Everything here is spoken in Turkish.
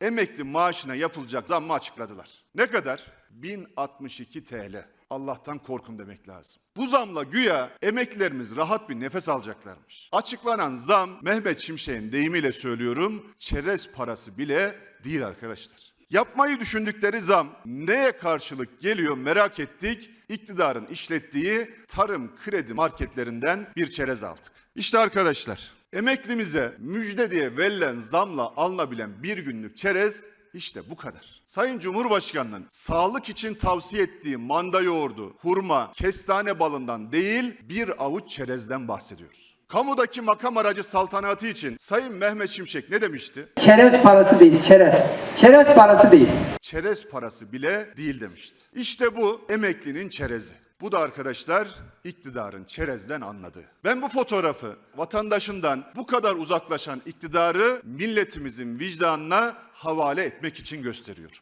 emekli maaşına yapılacak zammı açıkladılar. Ne kadar? 1062 TL. Allah'tan korkun demek lazım. Bu zamla güya emeklilerimiz rahat bir nefes alacaklarmış. Açıklanan zam Mehmet Şimşek'in deyimiyle söylüyorum çerez parası bile değil arkadaşlar. Yapmayı düşündükleri zam neye karşılık geliyor merak ettik. İktidarın işlettiği tarım kredi marketlerinden bir çerez aldık. İşte arkadaşlar emeklimize müjde diye verilen zamla alınabilen bir günlük çerez işte bu kadar. Sayın Cumhurbaşkanı'nın sağlık için tavsiye ettiği manda yoğurdu, hurma, kestane balından değil bir avuç çerezden bahsediyoruz. Kamudaki makam aracı saltanatı için Sayın Mehmet Şimşek ne demişti? Çerez parası değil, çerez. Çerez parası değil. çerez parası bile değil demişti. İşte bu emeklinin çerezi. Bu da arkadaşlar iktidarın çerezden anladığı. Ben bu fotoğrafı vatandaşından bu kadar uzaklaşan iktidarı milletimizin vicdanına havale etmek için gösteriyorum.